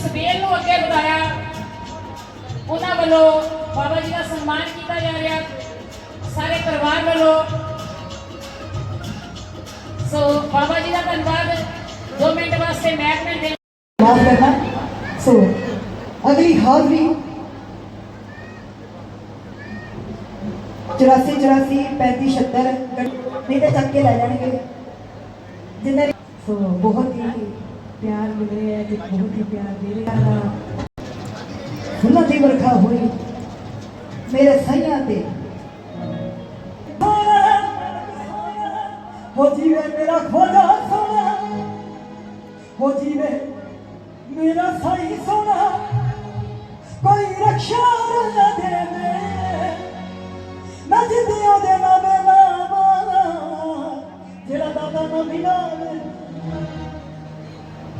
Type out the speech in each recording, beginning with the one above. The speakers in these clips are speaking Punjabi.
ਇਸ ਵੇਲ ਨੂੰ ਅੱਗੇ ਵਧਾਇਆ ਉਹਨਾਂ ਵੱਲੋਂ ਬਾਬਾ ਜੀ ਦਾ ਸਨਮਾਨ ਕੀਤਾ ਜਾ ਰਿਹਾ ਸਾਰੇ ਪਰਿਵਾਰ ਵੱਲੋਂ ਸੋ ਬਾਬਾ ਜੀ ਦਾ ਧੰਨਵਾਦ 2 ਮਿੰਟ ਵਾਸਤੇ ਮੈਕ ਨੇ ਦੇ ਮਾਫ ਕਰਨਾ ਸੋ ਅਗਲੀ ਹਾਜ਼ਰੀ 84 84 35 76 ਨਹੀਂ ਤਾਂ ਚੱਕ ਕੇ ਲੈ ਜਾਣਗੇ ਜਿੰਨੇ ਸੋ ਬਹੁਤ ਹੀ ਪਿਆਰ ਮਿਲ ਰਿਹਾ ਹੈ ਤੇ ਬਹੁਤ ਹੀ ਪਿਆਰ ਦੇ ਰਿਹਾ ਹੈ ਫੁੱਲਾਂ ਦੀ ਵਰਖਾ ਹੋਈ, ਮੇਰੇ ਸਈਆਂ ਤੇ। ਹੋ ਜੀਵੇ ਮੇਰਾ ਖੋਜਾ ਸੋਨਾ, ਹੋ ਜੀਵੇ ਮੇਰਾ ਸਾਈ ਸੋਨਾ। ਕੋਈ ਰਖਸ਼ਾ ਨਾ ਦੇਵੇ ਮੈਂ ਦੇ ਨਾਮੇ ਲਾਵਾ। ਜਿਹੜਾ ਦਾਦਾ ਨਾ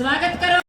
સ્વાગત કરો